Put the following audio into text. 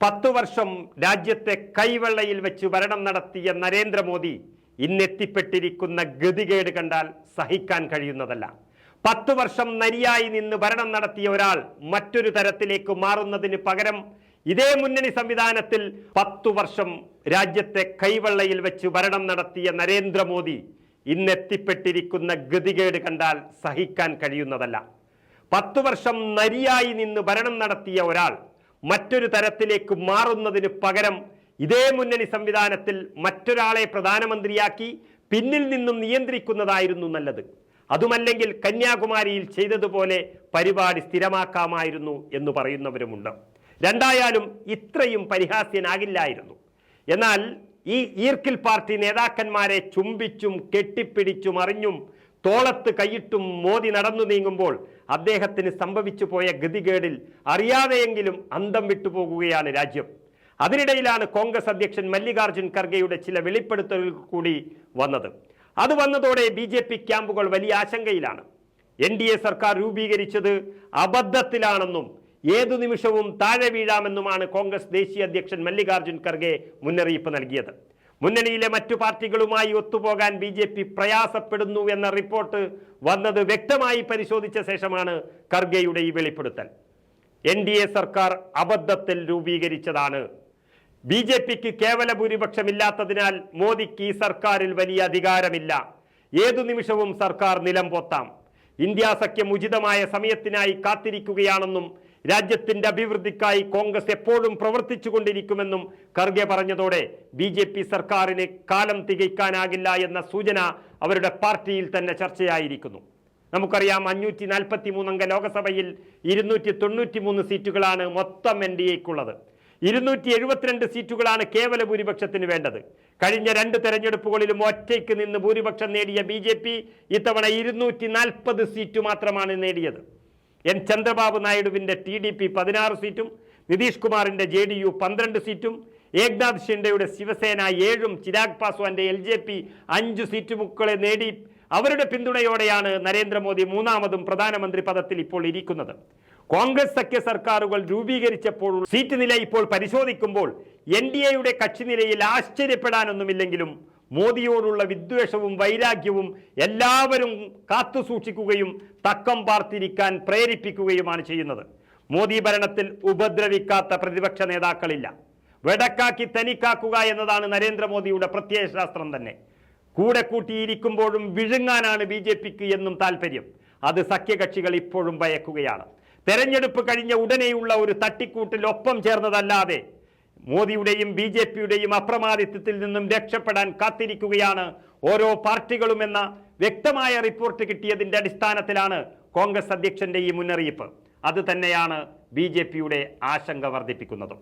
പത്തു വർഷം രാജ്യത്തെ കൈവെള്ളയിൽ വെച്ച് ഭരണം നടത്തിയ നരേന്ദ്രമോദി ഇന്നെത്തിപ്പെട്ടിരിക്കുന്ന ഗതികേട് കണ്ടാൽ സഹിക്കാൻ കഴിയുന്നതല്ല. പത്തു വർഷം നരിയായി നിന്ന് ഭരണം നടത്തിയ ഒരാൾ മറ്റൊരു തരത്തിലേക്ക് മാറുന്നതിന് പകരം ഇതേ മുന്നണി സംവിധാനത്തിൽ പത്തു വർഷം രാജ്യത്തെ കൈവെള്ളയിൽ വെച്ച് ഭരണം നടത്തിയ നരേന്ദ്രമോദി ഇന്നെത്തിപ്പെട്ടിരിക്കുന്ന ഗതികേട് കണ്ടാൽ സഹിക്കാൻ കഴിയുന്നതല്ല. പത്തു വർഷം നരിയായി നിന്ന് ഭരണം നടത്തിയ ഒരാൾ മറ്റൊരു തരത്തിലേക്ക് മാറുന്നതിന് പകരം ഇതേ മുന്നണി സംവിധാനത്തിൽ മറ്റൊരാളെ പ്രധാനമന്ത്രിയാക്കി പിന്നിൽ നിന്നും നിയന്ത്രിക്കുന്നതായിരുന്നു നല്ലത്. അതുമല്ലെങ്കിൽ കന്യാകുമാരിയിൽ ചെയ്തതുപോലെ പരിപാടി സ്ഥിരമാക്കാമായിരുന്നു എന്ന് പറയുന്നവരുമുണ്ട്. രണ്ടായാലും ഇത്രയും പരിഹാസ്യനാകില്ലായിരുന്നു. എന്നാൽ ഈ ഈർക്കിൽ പാർട്ടി നേതാക്കന്മാരെ ചുംബിച്ചും കെട്ടിപ്പിടിച്ചും അറിഞ്ഞും തോളത്ത് കൈയിട്ടും മോദി നടന്നു നീങ്ങുമ്പോൾ അദ്ദേഹത്തിന് സംഭവിച്ചു പോയ ഗതികേടിൽ അറിയാതെയെങ്കിലും അന്തം വിട്ടുപോകുകയാണ് രാജ്യം. അതിനിടയിലാണ് കോൺഗ്രസ് അധ്യക്ഷൻ മല്ലികാർജുൻ ഖർഗെയുടെ ചില വെളിപ്പെടുത്തലുകൾ കൂടി വന്നത്. അത് വന്നതോടെ ബി ജെ പി ക്യാമ്പുകൾ വലിയ ആശങ്കയിലാണ്. എൻ ഡി എ സർക്കാർ രൂപീകരിച്ചത് അബദ്ധത്തിലാണെന്നും ഏതു നിമിഷവും താഴെ വീഴാമെന്നുമാണ് കോൺഗ്രസ് ദേശീയ അധ്യക്ഷൻ മല്ലികാർജുൻ ഖർഗെ മുന്നറിയിപ്പ് നൽകിയത്. മുന്നണിയിലെ മറ്റു പാർട്ടികളുമായി ഒത്തുപോകാൻ ബി ജെ പി പ്രയാസപ്പെടുന്നു എന്ന റിപ്പോർട്ട് വന്നത് വ്യക്തമായി പരിശോധിച്ച ശേഷമാണ് ഖർഗെയുടെ ഈ വെളിപ്പെടുത്തൽ. എൻ ഡി എ സർക്കാർ അബദ്ധത്തിൽ രൂപീകരിച്ചതാണ്. ബി ജെ പിക്ക് കേവല ഭൂരിപക്ഷമില്ലാത്തതിനാൽ മോദിക്ക് ഈ സർക്കാരിൽ വലിയ അധികാരമില്ല. ഏതു നിമിഷവും സർക്കാർ നിലം പൊത്താം ഇന്ത്യ സഖ്യം ഉചിതമായ സമയത്തിനായി കാത്തിരിക്കുകയാണെന്നും രാജ്യത്തിന്റെ അഭിവൃദ്ധിക്കായി കോൺഗ്രസ് എപ്പോഴും പ്രവർത്തിച്ചുകൊണ്ടിരിക്കുമെന്നും ഖർഗെ പറഞ്ഞതോടെ ബി ജെ പി സർക്കാരിന് കാലം തികയ്ക്കാനാകില്ല എന്ന സൂചന അവരുടെ പാർട്ടിയിൽ തന്നെ ചർച്ചയായിരിക്കുന്നു. നമുക്കറിയാം അഞ്ഞൂറ്റി നാൽപ്പത്തി മൂന്നംഗ ലോകസഭയിൽ ഇരുന്നൂറ്റി തൊണ്ണൂറ്റി മൂന്ന് സീറ്റുകളാണ് മൊത്തം എൻ ഡി എക്കുള്ളത്. ഇരുന്നൂറ്റി എഴുപത്തിരണ്ട് സീറ്റുകളാണ് കേവല ഭൂരിപക്ഷത്തിന് വേണ്ടത്. കഴിഞ്ഞ രണ്ട് തെരഞ്ഞെടുപ്പുകളിലും ഒറ്റയ്ക്ക് നിന്ന് ഭൂരിപക്ഷം നേടിയ ബി ജെ പി ഇത്തവണ ഇരുന്നൂറ്റി നാൽപ്പത് സീറ്റ് മാത്രമാണ് നേടിയത്. എൻ ചന്ദ്രബാബു നായിഡുവിന്റെ ടി ഡി പി പതിനാറ് സീറ്റും നിതീഷ് കുമാറിന്റെ ജെ ഡി യു പന്ത്രണ്ട് സീറ്റും ഏക്നാഥ് ഷിൻഡെയുടെ ശിവസേന ഏഴും ചിരാഗ് പാസ്വാന്റെ എൽ ജെ പി അഞ്ച് സീറ്റുമുക്കളെ നേടി അവരുടെ പിന്തുണയോടെയാണ് നരേന്ദ്രമോദി മൂന്നാമതും പ്രധാനമന്ത്രി പദത്തിൽ ഇപ്പോൾ ഇരിക്കുന്നത്. കോൺഗ്രസ് സഖ്യ സർക്കാരുകൾ രൂപീകരിച്ചപ്പോൾ സീറ്റ് നില ഇപ്പോൾ പരിശോധിക്കുമ്പോൾ എൻ ഡി എയുടെ കക്ഷി നിലയിൽ ആശ്ചര്യപ്പെടാനൊന്നുമില്ലെങ്കിലും മോദിയോടുള്ള വിദ്വേഷവും വൈരാഗ്യവും എല്ലാവരും കാത്തു സൂക്ഷിക്കുകയും തക്കം പാർത്തിരിക്കാൻ പ്രേരിപ്പിക്കുകയുമാണ് ചെയ്യുന്നത്. മോദി ഭരണത്തിൽ ഉപദ്രവിക്കാത്ത പ്രതിപക്ഷ നേതാക്കളില്ല. വെടക്കാക്കി തനിക്കാക്കുക എന്നതാണ് നരേന്ദ്രമോദിയുടെ പ്രത്യയശാസ്ത്രം തന്നെ. കൂടെ കൂട്ടിയിരിക്കുമ്പോഴും വിഴുങ്ങാനാണ് ബി ജെ പിക്ക് എന്നും താല്പര്യം അത് സഖ്യകക്ഷികൾ ഇപ്പോഴും ഭയക്കുകയാണ്. തെരഞ്ഞെടുപ്പ് കഴിഞ്ഞ ഉടനെയുള്ള ഒരു തട്ടിക്കൂട്ടിൽ ഒപ്പം ചേർന്നതല്ലാതെ മോദിയുടെയും ബി ജെ പിയുടെയും അപ്രമാദിത്വത്തിൽ നിന്നും രക്ഷപ്പെടാൻ കാത്തിരിക്കുകയാണ് ഓരോ പാർട്ടികളും എന്ന വ്യക്തമായ റിപ്പോർട്ട് കിട്ടിയതിന്റെ അടിസ്ഥാനത്തിലാണ് കോൺഗ്രസ് അധ്യക്ഷന്റെ ഈ മുന്നറിയിപ്പ്. അത് തന്നെയാണ് ബി ആശങ്ക വർദ്ധിപ്പിക്കുന്നതും.